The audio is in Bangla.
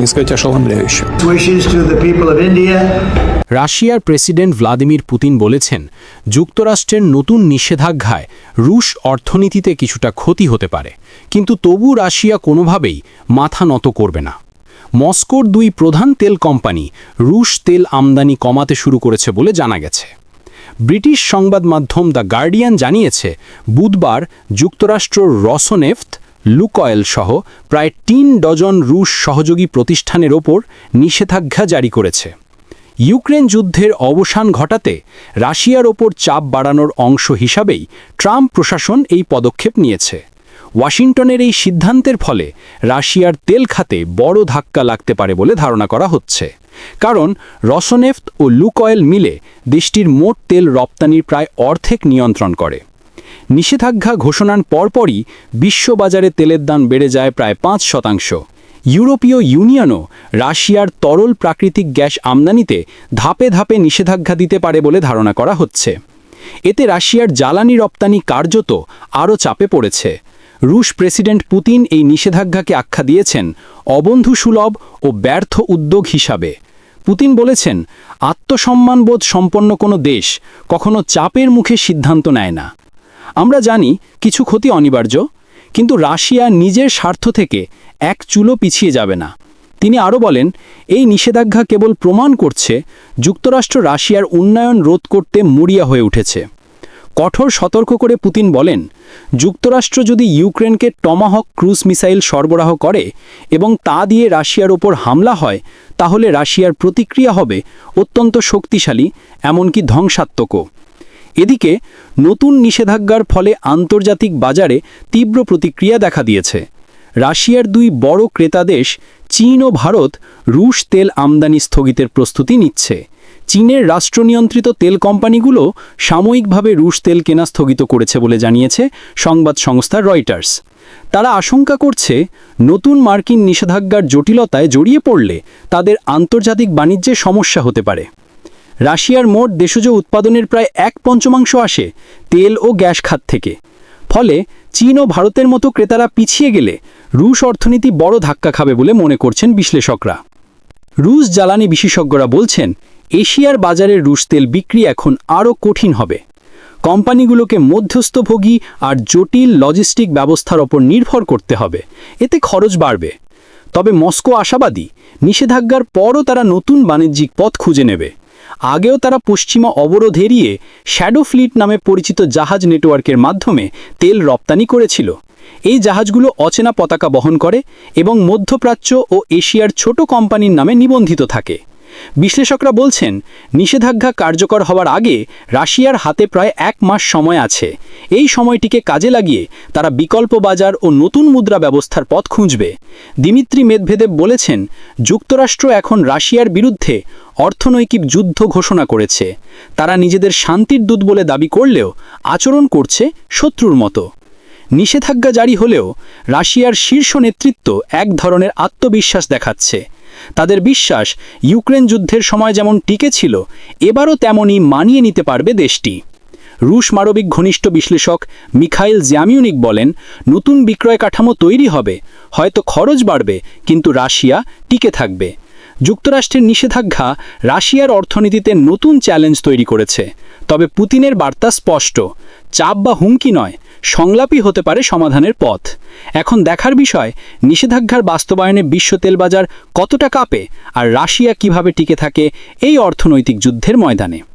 не сказать ошеломляюще. wishes to the people of India রাশিয়ার প্রেসিডেন্ট ভ্লাদিমির পুতিন বলেছেন যুক্তরাষ্ট্রের নতুন নিষেধাজ্ঞায় রুশ অর্থনীতিতে কিছুটা ক্ষতি হতে পারে কিন্তু তবু রাশিয়া কোনোভাবেই মাথা নত করবে না মস্কোর দুই প্রধান তেল কোম্পানি রুশ তেল আমদানি কমাতে শুরু করেছে বলে জানা গেছে ব্রিটিশ সংবাদ মাধ্যম দ্য গার্ডিয়ান জানিয়েছে বুধবার যুক্তরাষ্ট্র রসনেফট লুকয়েল সহ প্রায় তিন ডজন রুশ সহযোগী প্রতিষ্ঠানের ওপর নিষেধাজ্ঞা জারি করেছে। ইউক্রেন যুদ্ধের অবসান ঘটাতে রাশিয়ার ওপর চাপ বাড়ানোর অংশ হিসাবেই ট্রাম্প প্রশাসন এই পদক্ষেপ নিয়েছে। ওয়াশিংটনের এই সিদ্ধান্তের ফলে রাশিয়ার তেল খাতে বড় ধাক্কা লাগতে পারে বলে ধারণা করা হচ্ছে। কারণ রসনেফট ও লুকয়েল মিলে দেশটির মোট তেল রপ্তানির প্রায় অর্ধেক নিয়ন্ত্রণ করে। নিষেধাজ্ঞা ঘোষণার পরপরই বিশ্ববাজারে তেলের দাম বেড়ে যায় প্রায় পাঁচ শতাংশ। ইউরোপীয় ইউনিয়নও রাশিয়ার তরল প্রাকৃতিক গ্যাস আমদানিতে ধাপে ধাপে নিষেধাজ্ঞা দিতে পারে বলে ধারণা করা হচ্ছে। এতে রাশিয়ার জ্বালানি রপ্তানি কার্যত আরও চাপে পড়েছে। রুশ প্রেসিডেন্ট পুতিন এই নিষেধাজ্ঞাকে আখ্যা দিয়েছেন অবন্ধুসুলভ ও ব্যর্থ উদ্যোগ হিসাবে। পুতিন বলেছেন, আত্মসম্মানবোধ সম্পন্ন কোনো দেশ কখনো চাপের মুখে সিদ্ধান্ত নেয় না। আমরা জানি কিছু ক্ষতি অনিবার্য, কিন্তু রাশিয়া নিজের স্বার্থ থেকে এক চুলো পিছিয়ে যাবে না। তিনি আরও বলেন, এই নিষেধাজ্ঞা কেবল প্রমাণ করছে যুক্তরাষ্ট্র রাশিয়ার উন্নয়ন রোধ করতে মরিয়া হয়ে উঠেছে। কঠোর সতর্ক করে পুতিন বলেন, যুক্তরাষ্ট্র যদি ইউক্রেনকে টমাহক ক্রুজ মিসাইল সরবরাহ করে এবং তা দিয়ে রাশিয়ার ওপর হামলা হয়, তাহলে রাশিয়ার প্রতিক্রিয়া হবে অত্যন্ত শক্তিশালী, এমনকি ধ্বংসাত্মকও। এদিকে নতুন নিষেধাজ্ঞার ফলে আন্তর্জাতিক বাজারে তীব্র প্রতিক্রিয়া দেখা দিয়েছে। রাশিয়ার দুই বড় ক্রেতা দেশ, চীন ও ভারত, রুশ তেল আমদানি স্থগিতের প্রস্তুতি নিচ্ছে। চীনের রাষ্ট্রনিয়ন্ত্রিত তেল কোম্পানিগুলো সাময়িকভাবে রুশ তেল কেনা স্থগিত করেছে বলে জানিয়েছে সংবাদ সংস্থা রয়টার্স। তারা আশঙ্কা করছে, নতুন মার্কিন নিষেধাজ্ঞার জটিলতায় জড়িয়ে পড়লে তাদের আন্তর্জাতিক বাণিজ্যে সমস্যা হতে পারে। রাশিয়ার মোট দেশজ উৎপাদনের প্রায় এক পঞ্চমাংশ আসে তেল ও গ্যাস খাত থেকে। ফলে চীন ও ভারতের মতো ক্রেতারা পিছিয়ে গেলে রুশ অর্থনীতি বড় ধাক্কা খাবে বলে মনে করছেন বিশ্লেষকরা। রুশ জ্বালানি বিশেষজ্ঞরা বলছেন, এশিয়ার বাজারে রুশ তেল বিক্রি এখন আরও কঠিন হবে। কোম্পানিগুলোকে মধ্যস্থভোগী আর জটিল লজিস্টিক ব্যবস্থার ওপর নির্ভর করতে হবে। এতে খরচ বাড়বে। তবে মস্কো আশাবাদী, নিষেধাজ্ঞার পরও তারা নতুন বাণিজ্যিক পথ খুঁজে নেবে। আগেও তারা পশ্চিমা অবরোধ এড়িয়ে শ্যাডো ফ্লিট নামে পরিচিত জাহাজ নেটওয়ার্কের মাধ্যমে তেল রপ্তানি করেছিল। এই জাহাজগুলো অচেনা পতাকা বহন করে এবং মধ্যপ্রাচ্য ও এশিয়ার ছোট কোম্পানির নামে নিবন্ধিত থাকে। বিশ্লেষকরা বলছেন, নিষেধাজ্ঞা কার্যকর হওয়ার আগে রাশিয়ার হাতে প্রায় এক মাস সময় আছে। এই সময়টিকে কাজে লাগিয়ে তারা বিকল্প বাজার ও নতুন মুদ্রা ব্যবস্থার পথ খুঁজবে। দিমিত্রি মেদভেদেব বলেছেন, যুক্তরাষ্ট্র এখন রাশিয়ার বিরুদ্ধে অর্থনৈতিক যুদ্ধ ঘোষণা করেছে। তারা নিজেদের শান্তির দূত বলে দাবি করলেও আচরণ করছে শত্রুর মতো। নিষেধাজ্ঞা জারি হলেও রাশিয়ার শীর্ষ নেতৃত্ব এক ধরনের আত্মবিশ্বাস দেখাচ্ছে। তাদের বিশ্বাস, ইউক্রেন যুদ্ধের সময় যেমন টিকে ছিল, এবারও তেমনই মানিয়ে নিতে পারবে দেশটি। রুশ মানবিক ঘনিষ্ঠ বিশ্লেষক মিখাইল জ্যামিউনিক বলেন, নতুন বিক্রয় কাঠামো তৈরি হবে, হয়তো খরচ বাড়বে, কিন্তু রাশিয়া টিকে থাকবে। যুক্তরাষ্ট্রের নিষেধাজ্ঞা রাশিয়ার অর্থনীতিতে নতুন চ্যালেঞ্জ তৈরি করেছে। তবে পুতিনের বার্তা স্পষ্ট, চাপ বা হুমকি নয়, সংলাপই হতে পারে সমাধানের পথ। এখন দেখার বিষয়, নিষেধাজ্ঞার বাস্তবায়নে বিশ্ব তেল বাজার কতটা কাঁপে আর রাশিয়া কীভাবে টিকে থাকে এই অর্থনৈতিক যুদ্ধের ময়দানে।